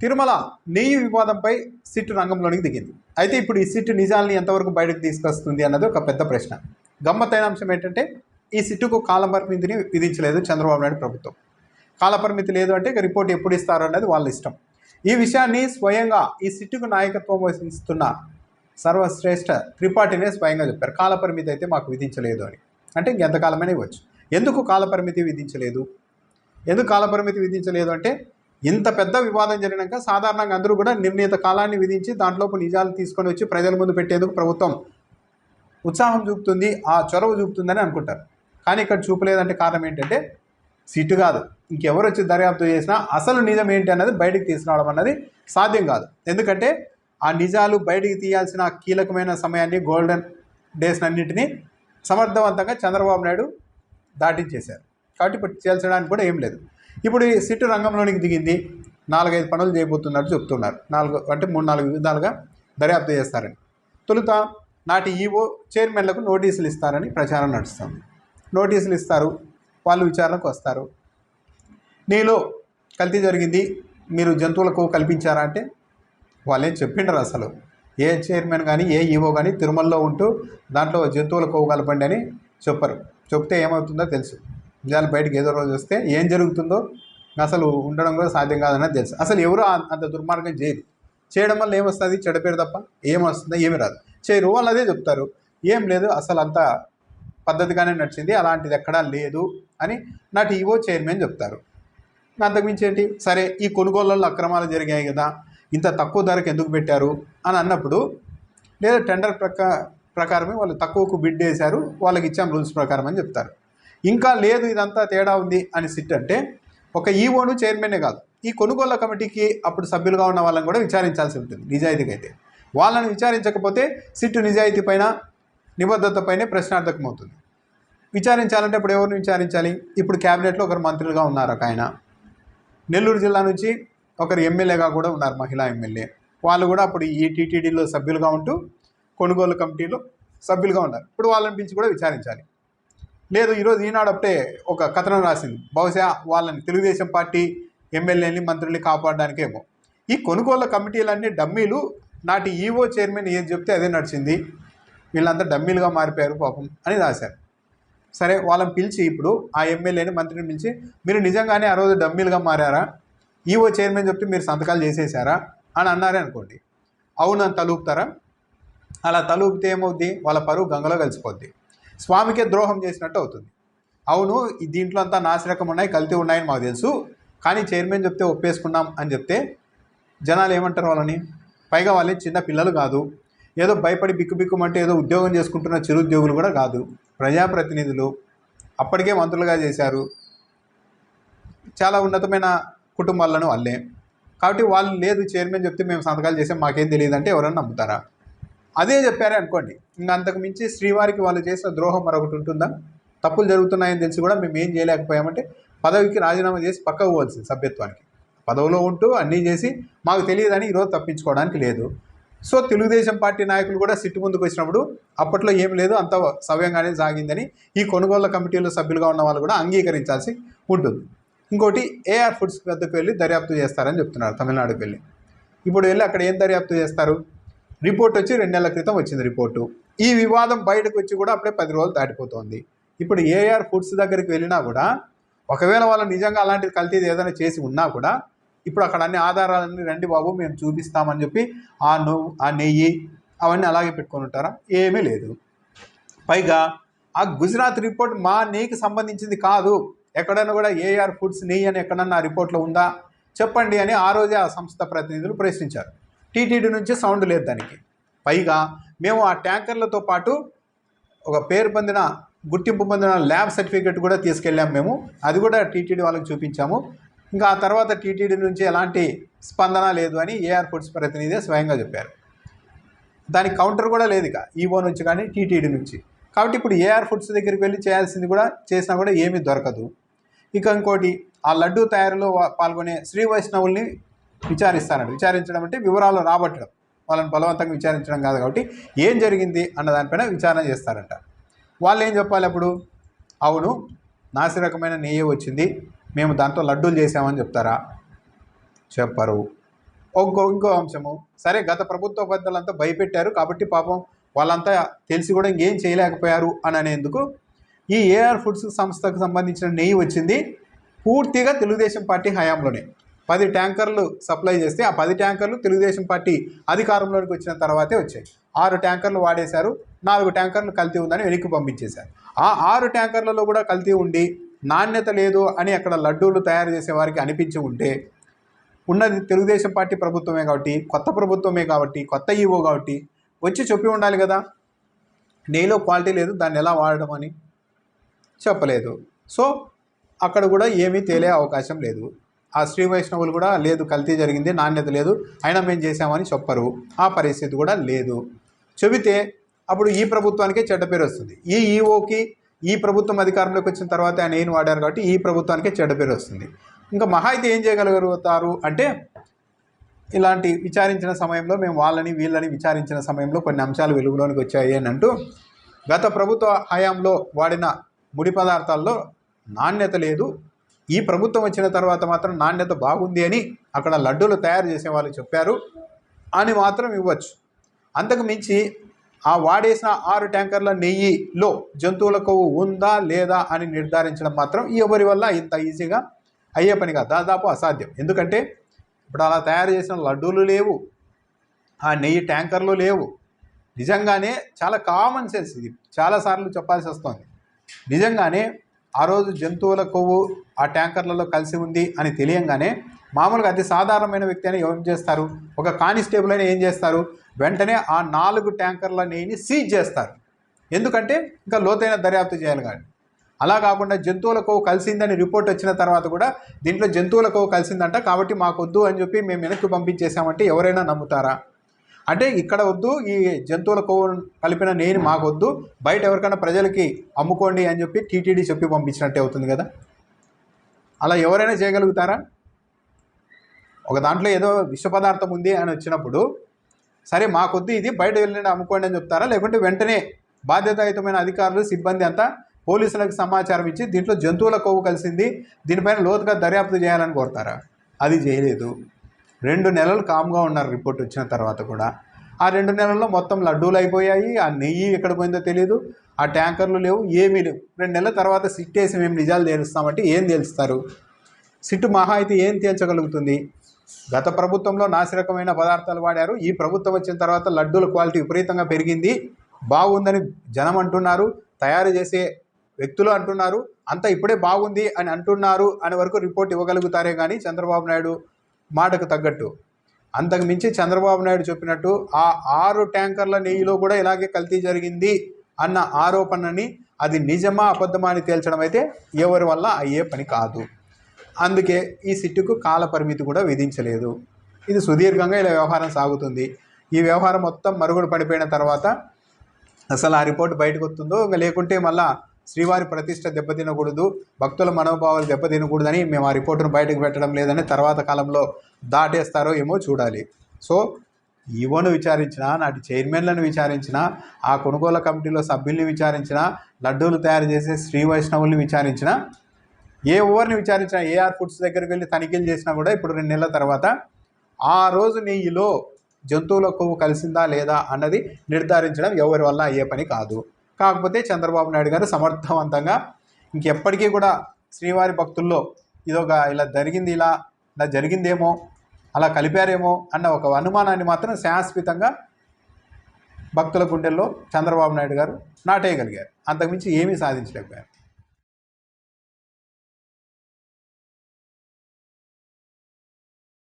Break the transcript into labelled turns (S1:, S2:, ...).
S1: తిరుమల నెయ్యి వివాదంపై సిట్టు రంగంలోనికి దిగింది. అయితే ఇప్పుడు ఈ సిట్టు నిజాల్ని ఎంతవరకు బయటకు తీసుకొస్తుంది అన్నది ఒక పెద్ద ప్రశ్న. గమ్మత్తైన అంశం ఏంటంటే ఈ సిట్టుకు కాలపరిమితిని విధించలేదు చంద్రబాబు నాయుడు ప్రభుత్వం. కాలపరిమితి లేదు అంటే రిపోర్ట్ ఎప్పుడు ఇస్తారు అనేది వాళ్ళ ఇష్టం. ఈ విషయాన్ని స్వయంగా ఈ సిట్టుకు నాయకత్వం వహిస్తున్న సర్వశ్రేష్ఠ త్రిపాఠినే స్వయంగా చెప్పారు. కాలపరిమితి అయితే మాకు విధించలేదు అని. అంటే ఇంకెంతకాలమైనా ఇవ్వచ్చు. ఎందుకు కాలపరిమితి విధించలేదు? ఎందుకు కాలపరిమితి విధించలేదు అంటే ఇంత పెద్ద వివాదం జరిగినాక సాధారణంగా అందరూ కూడా నిర్ణీత కాలాన్ని విధించి దాంట్లోపు నిజాలు తీసుకొని వచ్చి ప్రజల ముందు పెట్టేందుకు ప్రభుత్వం ఉత్సాహం చూపుతుంది ఆ చొరవ చూపుతుందని అనుకుంటారు. కానీ ఇక్కడ చూపలేదంటే కారణం ఏంటంటే సిట్టు కాదు. ఇంకెవరు వచ్చి దర్యాప్తు చేసినా అసలు నిజం ఏంటి అన్నది బయటికి తీసుకురావడం అన్నది సాధ్యం కాదు. ఎందుకంటే ఆ నిజాలు బయటికి తీయాల్సిన కీలకమైన సమయాన్ని గోల్డెన్ డేస్ అన్నింటినీ సమర్థవంతంగా చంద్రబాబు నాయుడు దాటించేశారు. కాబట్టి ఇప్పుడు చేయాల్సడానికి కూడా ఏం లేదు. ఇప్పుడు ఈ సిట్టు రంగంలోనికి దిగింది. నాలుగైదు పనులు చేయబోతున్నట్టు చెప్తున్నారు. నాలుగు అంటే మూడు నాలుగు విధాలుగా దర్యాప్తు చేస్తారని. తొలుత నాటి ఈవో చైర్మన్లకు నోటీసులు ఇస్తారని ప్రచారం నడుస్తుంది. నోటీసులు ఇస్తారు. వాళ్ళు విచారణకు వస్తారు. నీలో కల్తీ జరిగింది. మీరు జంతువులకు కల్పించారా అంటే? వాళ్ళేం చెప్పిండరు అసలు? ఏ చైర్మన్ కానీ ఏ ఈవో కానీ తిరుమలలో ఉంటూ దాంట్లో జంతువులకు కలపండి అని చెప్పరు. చెప్తే ఏమవుతుందో తెలుసు. నిజాలు బయటకు ఏదో రోజు వస్తే ఏం జరుగుతుందో అసలు ఉండడం కూడా సాధ్యం కాదన్నది తెలుసు. అసలు ఎవరు అంత దుర్మార్గం చేయరు. చేయడం వల్ల ఏమొస్తుంది? చెడపేరు తప్ప ఏమొస్తుందో ఏమి రాదు. చేయరు. వాళ్ళు అదే చెప్తారు. ఏం లేదు. అసలు అంత పద్ధతిగానే నడిచింది. అలాంటిది ఎక్కడా లేదు అని నాటి ఈవో చైర్మన్ చెప్తారు. అంతకుమించి ఏంటి? సరే ఈ కొనుగోళ్ళల్లో అక్రమాలు జరిగాయి కదా. ఇంత తక్కువ ధరకు ఎందుకు పెట్టారు? అని అన్నప్పుడు లేదా టెండర్ ప్రకా ప్రకారమే వాళ్ళు తక్కువకు బిడ్ వేశారు. వాళ్ళకి ఇచ్చాం రూల్స్ ప్రకారం అని చెప్తారు. ఇంకా లేదు ఇదంతా తేడా ఉంది అని సిట్ అంటే ఒక ఈఓను చైర్మనే కాదు. ఈ కొనుగోళ్ళ కమిటీకి అప్పుడు సభ్యులుగా ఉన్న వాళ్ళని కూడా విచారించాల్సి ఉంటుంది నిజాయితీగా అయితే వాళ్ళని విచారించకపోతే సిట్టు నిజాయితీ పైన నిబద్ధత పైనే ప్రశ్నార్థకం అవుతుంది. విచారించాలంటే ఇప్పుడు ఎవరిని విచారించాలి? ఇప్పుడు క్యాబినెట్లో ఒకరు మంత్రులుగా ఉన్నారు ఒక ఆయన. నెల్లూరు జిల్లా నుంచి ఒకరు ఎమ్మెల్యేగా కూడా ఉన్నారు మహిళా ఎమ్మెల్యే. వాళ్ళు కూడా అప్పుడు ఈ టీటీడీలో సభ్యులుగా ఉంటూ కొనుగోలు కమిటీలో సభ్యులుగా ఉన్నారు. ఇప్పుడు వాళ్ళని పిలిచి కూడా విచారించాలి. లేదు ఈరోజు ఈనాడు ఒకటే ఒక కథనం రాసింది. బహుశా వాళ్ళని తెలుగుదేశం పార్టీ ఎమ్మెల్యేని మంత్రుల్ని కాపాడడానికేమో. ఈ కొనుగోలు కమిటీలన్నీ డమ్మీలు. నాటి ఈవో చైర్మన్ ఏం చెప్తే అదే నడిచింది. వీళ్ళంతా డమ్మీలుగా మారిపోయారు పాపం అని రాశారు. సరే వాళ్ళని పిలిచి ఇప్పుడు ఆ ఎమ్మెల్యేని మంత్రిని పిలిచి మీరు నిజంగానే ఆ రోజు డమ్మీలుగా మారారా? ఈవో చైర్మన్ చెప్తే మీరు సంతకాలు చేసేసారా? అని అన్నారే అనుకోండి. అవును అని అలా తలుపితే ఏమవుద్ది? వాళ్ళ పరువు గంగలో కలిసిపోద్ది. స్వామికే ద్రోహం చేసినట్టు అవుతుంది. అవును దీంట్లో అంతా నాసిరకం ఉన్నాయి కల్తీ ఉన్నాయని మాకు తెలుసు. కానీ చైర్మన్ చెప్తే ఒప్పేసుకున్నాం అని చెప్తే జనాలు ఏమంటారు వాళ్ళని? పైగా వాళ్ళే చిన్న పిల్లలు కాదు. ఏదో భయపడి బిక్కు బిక్కుమంటే ఏదో ఉద్యోగం చేసుకుంటున్న చిరుద్యోగులు కూడా కాదు. ప్రజాప్రతినిధులు అప్పటికే మంత్రులుగా చేశారు. చాలా ఉన్నతమైన కుటుంబాలను వాళ్ళే కాబట్టి వాళ్ళు లేదు చైర్మన్ చెప్తే మేము సంతకాలు చేసాం మాకేం తెలియదు అంటే ఎవరన్నా నమ్ముతారా? అదే చెప్పారే అనుకోండి. ఇంకా అంతకు మించి శ్రీవారికి వాళ్ళు చేసిన ద్రోహం మరొకటి ఉంటుందా? తప్పులు జరుగుతున్నాయని తెలిసి కూడా మేము ఏం చేయలేకపోయామంటే పదవికి రాజీనామా చేసి పక్కకు పోవాల్సింది సభ్యత్వానికి. పదవిలో ఉంటూ అన్నీ చేసి మాకు తెలియదని ఈరోజు తప్పించుకోవడానికి లేదు. సో తెలుగుదేశం పార్టీ నాయకులు కూడా సిట్టు ముందుకు వచ్చినప్పుడు అప్పట్లో ఏం లేదు అంత సవ్యంగానే సాగిందని ఈ కొనుగోళ్ళ కమిటీలో సభ్యులుగా ఉన్న వాళ్ళు కూడా అంగీకరించాల్సి ఉంటుంది. ఇంకోటి ఏఆర్ ఫుడ్స్ వద్దకు వెళ్ళి దర్యాప్తు చేస్తారని చెప్తున్నారు తమిళనాడుకు వెళ్ళి. ఇప్పుడు వెళ్ళి అక్కడ ఏం దర్యాప్తు చేస్తారు? రిపోర్ట్ వచ్చి రెండు నెలల క్రితం వచ్చింది రిపోర్టు. ఈ వివాదం బయటకు వచ్చి కూడా అప్పుడే పది రోజులు దాటిపోతుంది. ఇప్పుడు ఏఆర్ ఫుడ్స్ దగ్గరికి వెళ్ళినా కూడా ఒకవేళ వాళ్ళు నిజంగా అలాంటి కల్తీది ఏదైనా చేసి ఉన్నా కూడా ఇప్పుడు అక్కడ అన్ని ఆధారాలన్నీ రండి బాబు మేము చూపిస్తామని చెప్పి ఆ నువ్వు ఆ నెయ్యి అవన్నీ అలాగే పెట్టుకొని ఉంటారా? ఏమీ లేదు. పైగా ఆ గుజరాత్ రిపోర్ట్ మా నెయ్యికి సంబంధించింది కాదు. ఎక్కడైనా కూడా ఏఆర్ ఫుడ్స్ నెయ్యి అని ఎక్కడన్నా ఆ రిపోర్ట్లో ఉందా? చెప్పండి అని ఆ రోజే ఆ సంస్థ ప్రతినిధులు ప్రశ్నించారు. టీటీడీ నుంచి సౌండ్ లేదు దానికి. పైగా మేము ఆ ట్యాంకర్లతో పాటు ఒక పేరు పొందిన గుర్తింపు పొందిన ల్యాబ్ సర్టిఫికేట్ కూడా తీసుకెళ్ళాము మేము. అది కూడా టీటీడీ వాళ్ళకి చూపించాము. ఇంకా ఆ తర్వాత టీటీడీ నుంచి ఎలాంటి స్పందన లేదు అని ఏఆర్ ఫుడ్స్ ప్రతినిధి స్వయంగా చెప్పారు. దానికి కౌంటర్ కూడా లేదు ఇక ఈవో నుంచి కానీ టీటీడీ నుంచి. కాబట్టి ఇప్పుడు ఏఆర్ ఫుడ్స్ దగ్గరికి వెళ్ళి చేయాల్సింది కూడా చేసినా కూడా ఏమీ దొరకదు. ఇక ఇంకోటి ఆ లడ్డూ తయారీలో పాల్గొనే శ్రీ వైష్ణవుల్ని విచారిస్తారంట విచారించడం అంటే వివరాలు రాబట్టడం. వాళ్ళని బలవంతంగా విచారించడం కాదు కాబట్టి ఏం జరిగింది అన్న దానిపైన విచారణ చేస్తారంట. వాళ్ళు ఏం చెప్పాలి అప్పుడు? అవును నాసిరకమైన నెయ్యి వచ్చింది మేము దాంట్లో లడ్డూలు చేసామని చెప్తారా? చెప్పరు. ఇంకో ఇంకో అంశము సరే గత ప్రభుత్వ పెద్దలంతా భయపెట్టారు కాబట్టి పాపం వాళ్ళంతా తెలిసి కూడా ఇంకేం చేయలేకపోయారు అని అనేందుకు ఈ ఏఆర్ ఫుడ్స్ సంస్థకు సంబంధించిన నెయ్యి వచ్చింది పూర్తిగా తెలుగుదేశం పార్టీ హయాంలోనే. పది ట్యాంకర్లు సప్లై చేస్తే ఆ పది ట్యాంకర్లు తెలుగుదేశం పార్టీ అధికారంలోకి వచ్చిన తర్వాతే వచ్చాయి. ఆరు ట్యాంకర్లు వాడేశారు నాలుగు ట్యాంకర్లు కల్తీ ఉందని వెనక్కి పంపించేశారు. ఆ ఆరు ట్యాంకర్లలో కూడా కల్తీ ఉండి నాణ్యత లేదు అని అక్కడ లడ్డూలు తయారు చేసే వారికి అనిపించి ఉంటే ఉన్నది తెలుగుదేశం పార్టీ ప్రభుత్వమే కాబట్టి కొత్త ప్రభుత్వమే కాబట్టి కొత్త ఈవో కాబట్టి వచ్చి చెప్పి ఉండాలి కదా. నెయ్యిలో క్వాలిటీ లేదు దాన్ని ఎలా వాడడం అని చెప్పలేదు. సో అక్కడ కూడా ఏమీ తేలే అవకాశం లేదు. ఆ శ్రీ వైష్ణవులు కూడా లేదు కల్తీ జరిగింది నాణ్యత లేదు అయినా మేము చేసామని చెప్పరు. ఆ పరిస్థితి కూడా లేదు. చెబితే అప్పుడు ఈ ప్రభుత్వానికే చెడ్డ పేరు వస్తుంది. ఈ ఈఓకి ఈ ప్రభుత్వం అధికారంలోకి వచ్చిన తర్వాత ఆయన ఏం వాడారు కాబట్టి ఈ ప్రభుత్వానికే చెడ్డ పేరు వస్తుంది. ఇంకా మహా అయితే ఏం చేయగలుగుతారు అంటే ఇలాంటి విచారించిన సమయంలో మేము వాళ్ళని వీళ్ళని విచారించిన సమయంలో కొన్ని అంశాలు వెలుగులోనికి వచ్చాయి అని అంటూ గత ప్రభుత్వ హయాంలో వాడిన ముడి పదార్థాల్లో నాణ్యత లేదు ఈ ప్రభుత్వం వచ్చిన తర్వాత మాత్రం నాణ్యత బాగుంది అని అక్కడ లడ్డూలు తయారు చేసే వాళ్ళు చెప్పారు. అని మాత్రం ఇవ్వచ్చు. అంతకు మించి ఆ వాడేసిన ఆరు ట్యాంకర్ల నెయ్యిలో జంతువుల కొవ్వు ఉందా లేదా అని నిర్ధారించడం మాత్రం ఎవరి వల్ల ఇంత ఈజీగా అయ్యే పని కాదు. దాదాపు అసాధ్యం. ఎందుకంటే ఇప్పుడు అలా తయారు చేసిన లడ్డూలు లేవు ఆ నెయ్యి ట్యాంకర్లు లేవు. నిజంగానే చాలా కామన్ సెన్స్ ఇది. చాలాసార్లు చెప్పాల్సి వస్తుంది. నిజంగానే ఆ రోజు జంతువుల కొవ్వు ఆ ట్యాంకర్లలో కలిసి ఉంది అని తెలియంగానే మామూలుగా అతి సాధారణమైన వ్యక్తి అయినా ఏం చేస్తారు? ఒక కానిస్టేబుల్ అయినా ఏం చేస్తారు? వెంటనే ఆ నాలుగు ట్యాంకర్ల నెయ్యిని సీజ్ చేస్తారు. ఎందుకంటే ఇంకా లోతైన దర్యాప్తు చేయాలి కానీ. అలా కాకుండా జంతువుల కొవ్వు కలిసిందని రిపోర్ట్ వచ్చిన తర్వాత కూడా దీంట్లో జంతువుల కొవ్వు కలిసిందంట కాబట్టి మాకొద్దు అని చెప్పి మేము వెనక్కి పంపించేసామంటే ఎవరైనా నమ్ముతారా? అంటే ఇక్కడ వద్దు ఈ జంతువుల కొవ్వు కలిపిన నేను మాకు వద్దు బయట ఎవరికైనా ప్రజలకి అమ్ముకోండి అని చెప్పి టీటీడీ చెప్పి పంపించినట్టే అవుతుంది కదా? అలా ఎవరైనా చేయగలుగుతారా? ఒక దాంట్లో ఏదో విష పదార్థం ఉంది అని వచ్చినప్పుడు సరే మాకొద్దు ఇది బయట వెళ్ళండి అమ్ముకోండి అని చెప్తారా? లేకుంటే వెంటనే బాధ్యతాయుతమైన అధికారులు సిబ్బంది అంతా పోలీసులకు సమాచారం ఇచ్చి దీంట్లో జంతువుల కొవ్వు కలిసింది దీనిపైన లోతుగా దర్యాప్తు చేయాలని కోరుతారా? అది చేయలేదు. రెండు నెలలు కామ్గా ఉన్నారు రిపోర్ట్ వచ్చిన తర్వాత కూడా. ఆ రెండు నెలల్లో మొత్తం లడ్డూలు అయిపోయాయి ఆ నెయ్యి ఎక్కడ పోయిందో తెలియదు ఆ ట్యాంకర్లు లేవు ఏమీ లేవు. రెండు నెలల తర్వాత సిట్ వేసి మేము నిజాలు తేలుస్తామంటే ఏం తేలుస్తారు? సిట్టు మహా అయితే ఏం తేల్చగలుగుతుంది? గత ప్రభుత్వంలో నాసిరకమైన పదార్థాలు వాడారు ఈ ప్రభుత్వం వచ్చిన తర్వాత లడ్డూల క్వాలిటీ విపరీతంగా పెరిగింది. బాగుందని జనం అంటున్నారు తయారు చేసే వ్యక్తులు అంటున్నారు అంతా ఇప్పుడే బాగుంది అని అంటున్నారు అనే వరకు రిపోర్ట్ ఇవ్వగలుగుతారే కానీ చంద్రబాబు నాయుడు మాటకు తగ్గట్టు. అంతకు మించి చంద్రబాబు నాయుడు చెప్పినట్టు ఆ ఆరు ట్యాంకర్ల నెయ్యిలో కూడా ఇలాగే కల్తీ జరిగింది అన్న ఆరోపణని అది నిజమా అబద్ధమా అని తేల్చడం అయితే ఎవరి వల్ల అయ్యే పని కాదు. అందుకే ఈ సిట్టుకు కాల పరిమితి కూడా విధించలేదు. ఇది సుదీర్ఘంగా ఇలా వ్యవహారం సాగుతుంది. ఈ వ్యవహారం మొత్తం మరుగుడు పడిపోయిన తర్వాత అసలు ఆ రిపోర్ట్ బయటకు వస్తుందో ఇంకా లేకుంటే మళ్ళీ శ్రీవారి ప్రతిష్ట దెబ్బతినకూడదు భక్తుల మనోభావాలు దెబ్బతినకూడదని మేము ఆ రిపోర్టును బయటకు పెట్టడం లేదని తర్వాత కాలంలో దాటేస్తారో ఏమో చూడాలి. సో ఈవోను విచారించిన నాటి చైర్మన్లను విచారించిన ఆ కొనుగోలు కమిటీలో సభ్యుల్ని విచారించిన లడ్డూలు తయారు చేసే శ్రీ వైష్ణవుల్ని విచారించిన ఏ ఓవర్ని విచారించినా ఏఆర్ ఫుడ్స్ దగ్గరికి వెళ్ళి తనిఖీలు చేసినా కూడా ఇప్పుడు రెండు నెలల తర్వాత ఆ రోజు నెయ్యిలో జంతువుల కొవ్వు కలిసిందా లేదా అన్నది నిర్ధారించడం ఎవరి వల్ల అయ్యే పని కాదు. కాకపోతే చంద్రబాబు నాయుడు గారు సమర్థవంతంగా ఇంకెప్పటికీ కూడా శ్రీవారి భక్తుల్లో ఇదొక ఇలా జరిగింది ఇలా ఇలా జరిగిందేమో అలా కలిపారేమో అన్న ఒక అనుమానాన్ని మాత్రం శాశ్వతంగా భక్తుల గుండెల్లో చంద్రబాబు నాయుడు గారు నాటేయగలిగారు. అంతకుమించి ఏమీ సాధించలేకపోయారు.